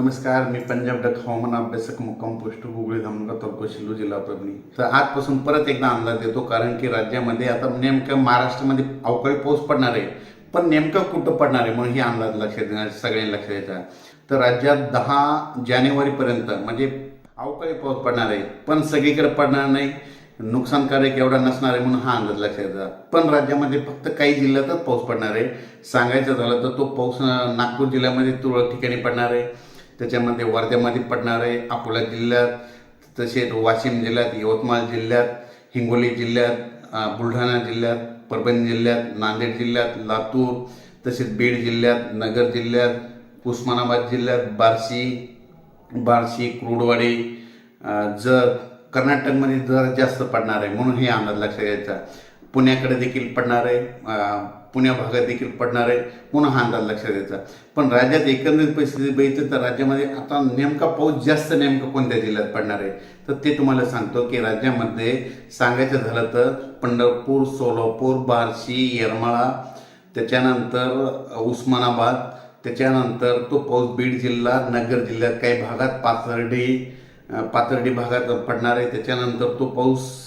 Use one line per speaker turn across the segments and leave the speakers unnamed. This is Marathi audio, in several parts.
नमस्कार मी पंजाब डक हवामान अभ्यासक मुक्काम पोस्ट हुगळी धामणगाव तालुका शिल्लू जिल्हा परभणी. तर आजपासून परत एकदा अंदाज देतो कारण की राज्यामध्ये आता नेमकं महाराष्ट्रामध्ये अवकाळी पाऊस पडणार आहे पण नेमकं कुठं पडणार आहे म्हणून ही अंदाज लक्षात देणार सगळ्यांनी लक्षात द्यायचा तर राज्यात दहा जानेवारीपर्यंत म्हणजे अवकाळी पाऊस पडणार आहे पण सगळीकडे पडणार नाही नुकसानकारक एवढा नसणार आहे म्हणून हा अंदाज लक्षात येतात पण राज्यामध्ये फक्त काही जिल्ह्यातच पाऊस पडणार आहे. सांगायचं झालं तर तो पाऊस नागपूर जिल्ह्यामध्ये तुरळक ठिकाणी पडणार आहे. त्याच्यामध्ये वर्ध्यामध्ये पडणार आहे अकोला जिल्ह्यात तसेच वाशिम जिल्ह्यात यवतमाळ जिल्ह्यात हिंगोली जिल्ह्यात बुलढाणा जिल्ह्यात परभणी जिल्ह्यात नांदेड जिल्ह्यात लातूर तसेच बीड जिल्ह्यात नगर जिल्ह्यात उस्मानाबाद जिल्ह्यात बार्शी बार्शी क्रूडवाडी जर कर्नाटकमध्ये जर जास्त पडणार आहे म्हणून हे अंदाज लक्षात घ्यायचा. पुण्याकडे देखील पडणार आहे पुण्या भागात देखील पडणार आहे म्हणून हा अंदाज लक्षात द्यायचा पण राज्यात एकंदरीत परिस्थिती बघितली तर राज्यामध्ये आता नेमका पाऊस जास्त नेमकं कोणत्या जिल्ह्यात पडणार आहे? तर ते तुम्हाला सांगतो की राज्यामध्ये सांगायचं झालं तर पंढरपूर सोलापूर बार्शी येरमाळा त्याच्यानंतर उस्मानाबाद त्याच्यानंतर तो पाऊस बीड जिल्हा नगर जिल्ह्यात काही भागात पाथर्डी पाथर्डी भागात पडणार आहे. त्याच्यानंतर तो पाऊस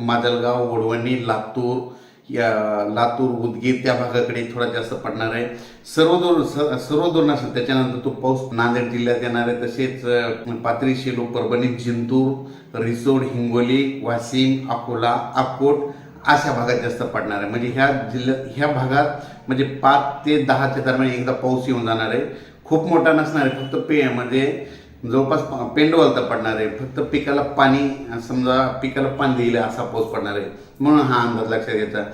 माजलगाव वडवणी लातूर या लातूर उदगीर त्या भागाकडे थोडा जास्त पडणार आहे. सर्व दूर स- सर्व दूर त्याच्यानंतर तो पाऊस नांदेड जिल्ह्यात येणार आहे. तसेच अ, पाथरी शेलू परभणी जिंतूर रिसोड हिंगोली वाशिम अकोला अकोट अशा भागात जास्त पडणार आहे. म्हणजे ह्या जिल्ह्यात ह्या भागात म्हणजे पाच ते दहाच्या दरम्यान एकदा पाऊस येऊन जाणार आहे. खूप मोठा नसणार आहे फक्त पे म्हणजे जवळपास प- पेंडवलता पडणार आहे. फक्त पिकाला पाणी समजा पिकाला पाणी दिलं असा पाऊस पडणार आहे. म्हणून हा अंदाज लक्षात घ्यायचा.